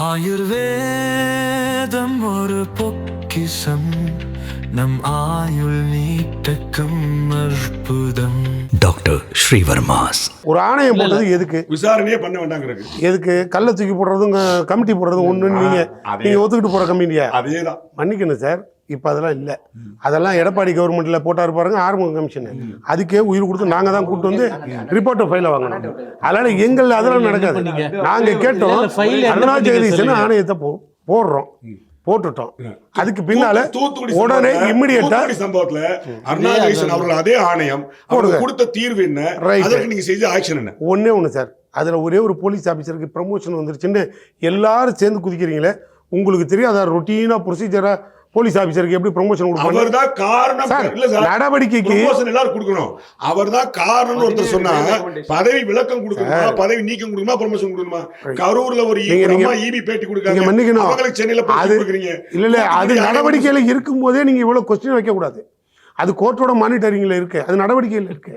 ஆயுர்வேதம் ஒரு பொக்கிசம் நம் ஆயுள் நீட்டக்கும் அற்புதம். டாக்டர் ஸ்ரீவர்மாஸ். ஒரு ஆணையம் போட்டது எதுக்கு? விசாரணையே பண்ண வேண்டாங்கிறது எதுக்கு? கல்லை தூக்கி போடுறதும் கமிட்டி போடுறதும் ஒண்ணு நீங்க. நீங்க ஒத்துக்கிட்டு போற கமிட்டியா அதே தான் மன்னிக்கணும் சார் இப்போ அதெல்லாம் இல்லை அதெல்லாம் எடப்பாடி கவர்மெண்ட்ல போட்டாரு பாருங்க ஆறுமுக கமிஷன். அதுக்கே உயிர் கொடுத்து நாங்க தான் கூட்டு வந்து ரிப்போர்ட்டை ஃபைல வாங்கணும். அதனால எங்கள் அதெல்லாம் நடக்காது. நாங்க கேட்டோம் பண்ணீங்க ஜெகதீசன். ஆணையத்தை போ போடுறோம். போட்டுட்டோம். அதுக்கு பின்னால தூத்துக்குடி உடனே இம்மிடியட்டா சம்பவத்துல அருணா ஜெகதீசன் அவர்கள் அதே ஆணையம். அவருக்கு கொடுத்த தீர்வு என்ன. அதற்கு நீங்க செஞ்ச ஆக்ஷன் என்ன? ஒண்ணே ஒன்று சார் அதில் ஒரே ஒரு போலீஸ் ஆஃபீஸருக்கு ப்ரமோஷன் வந்துருச்சுன்னு எல்லாரும் சேர்ந்து குதிக்கிறீங்களே உங்களுக்கு தெரியாதா ரொட்டீனாக ப்ரொசீஜராக போலீஸ் ஆஃபீஸருக்கு எப்படி ப்ரமோஷன் கொடுப்பாங்க அவர்தான் காரணம். சார், இல்ல சார் நடவடிக்கைக்கு- promotion எல்லாரும் கொடுக்கணும். அவர்தான் காரணம்னு ஒருத்தர் சொன்னா பதவி விளக்கம் கொடுக்கணுமா? பதவி நீக்கம் கொடுக்கணுமா? ப்ரமோஷன் கொடுக்கணுமா? கரூர்ல ஒரு நீங்க- ஒரு நீங்க- அம்மா ஈபி பேட்டி கொடுக்காங்க மன்னிக்கணும். அவங்களுக்கு சென்னையில அது இல்ல இல்ல அது நடவடிக்கையில இருக்கும்போதே நீங்க இவ்வளவு கொஸ்டின் வைக்க கூடாது அது கோர்ட்டோட மானிட்டரிங்ல இருக்கு. அது நடவடிக்கையில் இருக்கு.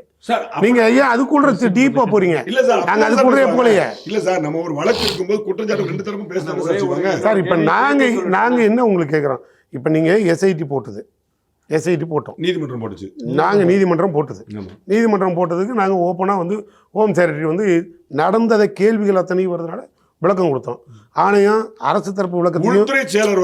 நீங்க ஐயா அதுக்குள்ள டீப்பா போறீங்க? இல்ல சார் நாங்க அதுக்குள்ளே சார் போலையே இல்ல சார் நம்ம ஒரு வழக்கு இருக்கும்போது குற்றச்சாட்டு ரெண்டு தரப்பும் பேசுறாங்க சார் இப்ப நாங்க நாங்க என்ன உங்களுக்கு கேக்குறோம்? இப்ப நீங்க எஸ்ஐடி போட்டது எஸ்ஐடி போட்டோம் நீதிமன்றம் போட்டுச்சு நாங்க நீதிமன்றம் போட்டது. நீதிமன்றம் போட்டதுக்கு நாங்க ஓப்பனா வந்து ஹோம் செக்ரட்டரி வந்து நடந்ததை கேள்விகள் அத்தனையும் வருதுனால விளக்கம் கொடுத்தோம் ஆணையம் அரசு தரப்பு விளக்கத்தையும் உள்துறை second.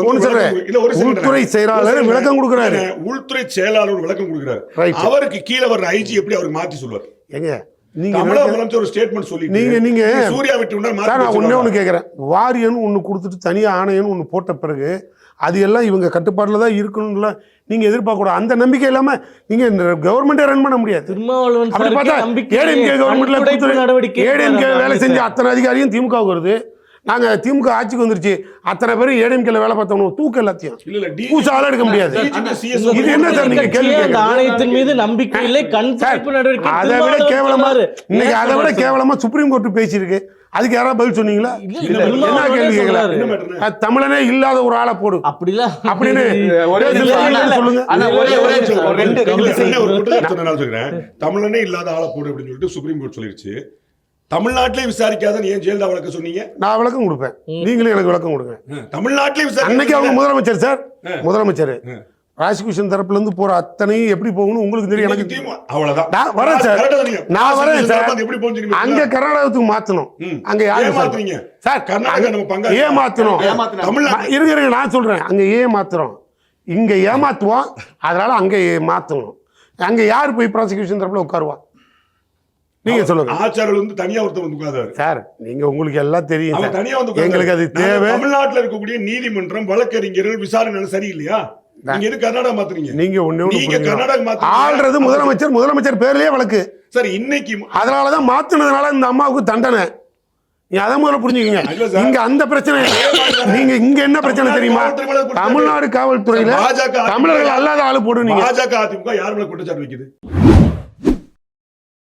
உள்துறை செயலாளர். விளக்கம் கொடுக்குறாரு. உள்துறை செயலாளர் விளக்கம் கொடுக்குறாரு. அவருக்கு கீழே வர்ற ஐஜி எப்படி அவருக்கு மாத்தி சொல்லுவார் ஏங்க நீங்க முதலமைச்சர் ஒரு ஸ்டேட்மெண்ட் சொல்லி நீங்க- நீங்க- சூர்யா விட்டு நான் ஒண்ணே பேசுவாரா? ஒன்று கேட்குறேன் வாரியன் ஒன்று கொடுத்துட்டு தனியாக ஆணையன் ஒன்று போட்ட பிறகு அது எல்லாம் இவங்க கட்டுப்பாட்டில் தான் இருக்கணும்ல. நீங்க எதிர்பார்க்க கூடாது. அந்த நம்பிக்கை இல்லாம நீங்க கவர்மெண்ட்டே ரன் பண்ண முடியாது. திருமாவளவன் பார்த்தா ஏடிஎம்கே வேலை செஞ்ச. அத்தனை அதிகாரியும் திமுகவுக்கு வருது. நாங்க திமுக ஆட்சிக்கு வந்துருச்சு. அத்தனை பேரும் ஏடிஎம்கேல வேலை பார்த்தவங்க தூக்க எல்லாத்தையும். இல்ல, இல்ல, DGP பூசா ஆள எடுக்க முடியாது. இது என்ன சார் நீங்க கேள்வி? ஆணையத்தின் மீது நம்பிக்கை இல்லை கண் சார், துடைப்பு நடவடிக்கை அதை விட கேவலமா. இன்னைக்கு அதை விட? கேவலமா சுப்ரீம் கோர்ட் பேசியிருக்கு. அதுக்கு யாராவது பதில் சொன்னீங்களா? என்ன கேள்வி கேட்கல தமிழனே இல்லாத ஒரு ஆளை போடு. அப்படிலாம் அப்படின்னு சொல்லுங்க. தமிழனே இல்லாத ஆளை போடு அப்படின்னு சொல்லிட்டு சுப்ரீம் கோர்ட் சொல்லிருச்சு. தமிழ்நாட்டிலே விசாரிக்காதன்னு ஏன் ஜெயலலிதா வழக்க சொன்னீங்க? நான் விளக்கம் கொடுப்பேன். நீங்களும் எனக்கு விளக்கம் கொடுங்க. தமிழ்நாட்டிலே அன்னைக்கு அவங்க முதலமைச்சர் சார். முதலமைச்சர். ப்ராசிக்யூஷன் தரப்புல இருந்து போற அத்தனையும் எப்படி போகணும் உங்களுக்கு தெரியும் எனக்கு தெரியும். அவ்வளவுதான். நான் வரேன் சார். நான் வரேன் சார். எப்படி போச்சுன்னு அங்க கர்நாடகத்துக்கு மாத்தணும். அங்க யாரு ஏன் மாத்துறீங்க? சார் கர்நாடகா நம்ம பங்காளி. ஏமாத்தணும். ஏமாத்துனா. தமிழ்நாட்டு இருங்க இருங்க நான் சொல்றேன். அங்க ஏமாத்துறோம். இங்க ஏமாத்துவோம். அதனால அங்க மாத்தணும். அங்க யார் போய் ப்ராசிக்யூஷன் தரப்புல உட்காருவா? நீங்க சொல்லுங்க ஆச்சாரியர் வந்து தனியா ஒருத்தர் வந்து உட்கார்ந்தாரு சார் நீங்க உங்களுக்கு எல்லாம் தெரியும் சார். தனியா வந்து. எங்களுக்கு அது தேவை தமிழ்நாட்டுல இருக்கக்கூடிய நீதிமன்றம் வழக்கறிஞர்கள் விசாரணை சரியில்லையா நீங்க எது கர்நாடகா மாத்துறீங்க நீங்க ஒண்ணே நீங்க. கர்நாடகா மாத்துறீங்க. ஆள்றது முதலமைச்சர் முதலமைச்சர் பேர்லயே வழக்கு சார் இன்னைக்கு அதனாலதான் மாத்துனதுனால இந்த அம்மாவுக்கு தண்டனை நீ அதை முதல்ல புரிஞ்சுக்கங்க சார். இங்க அந்த பிரச்சனை நீங்க இங்க என்ன பிரச்சனை தெரியுமா. தமிழ்நாடு காவல்துறையில தமிழர்கள் அல்லாத ஆளு போடு நீங்க பாஜக அதிமுக யார் மேல குற்றச்சாட்டு வைக்குது